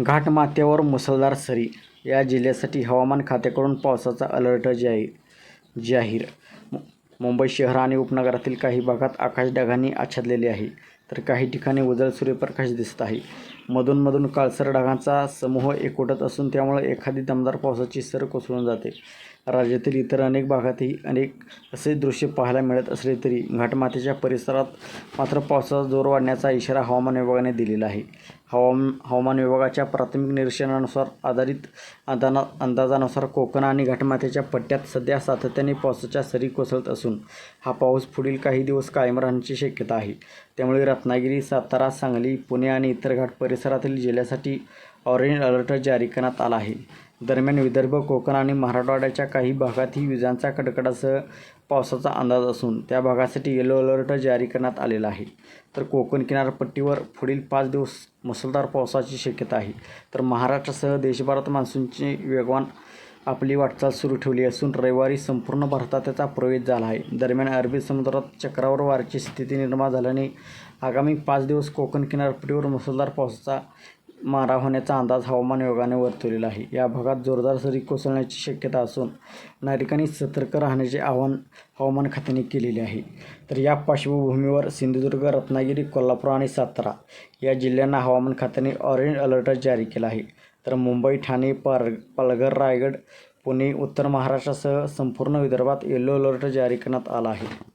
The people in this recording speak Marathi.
घाटमाथ्यावर मुसळधार सरी. या जिल्ह्यासाठी हवामान खात्याकडून पावसाचा अलर्ट जाहीर. जाहीर मुंबई शहर आणि उपनगरातील काही भागात आकाश ढगांनी आच्छादलेले आहे. तर काही ठिकाणी उजळ सूर्यप्रकाश दिसत आहे. मधूनमधून काळसर ढगांचा समूह एकवटत असून त्यामुळे एखादी दमदार पावसाची सर कोसळून जाते. राज्यातील इतर अनेक भागातही अनेक असे दृश्य पाहायला मिळत असले तरी घाटमातेच्या परिसरात मात्र पावसाचा जोर वाढण्याचा इशारा हवामान विभागाने दिलेला आहे. हवाम हवामान विभागाच्या प्राथमिक निरीक्षणानुसार आधारित अंदाना अंदाजानुसार कोकण आणि घाटमातेच्या पट्ट्यात सध्या सातत्याने पावसाच्या सरी कोसळत असून हा पाऊस पुढील काही दिवस कायम राहण्याची शक्यता आहे. त्यामुळे रत्नागिरी सातारा सांगली पुणे आणि इतर घाट परिसरातील जिल्ह्यासाठी ऑरेंज अलर्ट जारी करण्यात आला आहे. दरम्यान विदर्भ कोकण आणि मराठवाड्याच्या काही भागातही विजांचा कडकडासह पावसाचा अंदाज असून त्या भागासाठी येलो अलर्ट जारी करण्यात आलेला आहे. तर कोकण किनारपट्टीवर पुढील पाच दिवस मुसळधार पावसाची शक्यता आहे. तर महाराष्ट्रासह देशभरात मान्सूनची वेगवान आपली वाटचाल सुरू ठेवली असून रविवारी संपूर्ण भारतात त्याचा प्रवेश झाला आहे. दरम्यान अरबी समुद्रात चक्रावर वारची स्थिती निर्माण झाल्याने आगामी पाच दिवस कोकण किनारपट्टीवर मुसळधार पावसाचा मारा होण्याचा अंदाज हवामान विभागाने वर्तवलेला आहे. या भागात जोरदार सरी कोसळण्याची शक्यता असून नागरिकांनी सतर्क राहण्याचे आवाहन हवामान खात्याने केलेले आहे. तर या पार्श्वभूमीवर सिंधुदुर्ग रत्नागिरी कोल्हापूर आणि सातारा या जिल्ह्यांना हवामान खात्याने ऑरेंज अलर्ट जारी केला आहे. तर मुंबई ठाणे पार पालघर रायगड पुणे उत्तर महाराष्ट्रासह संपूर्ण विदर्भात येलो अलर्ट जारी करण्यात आला आहे.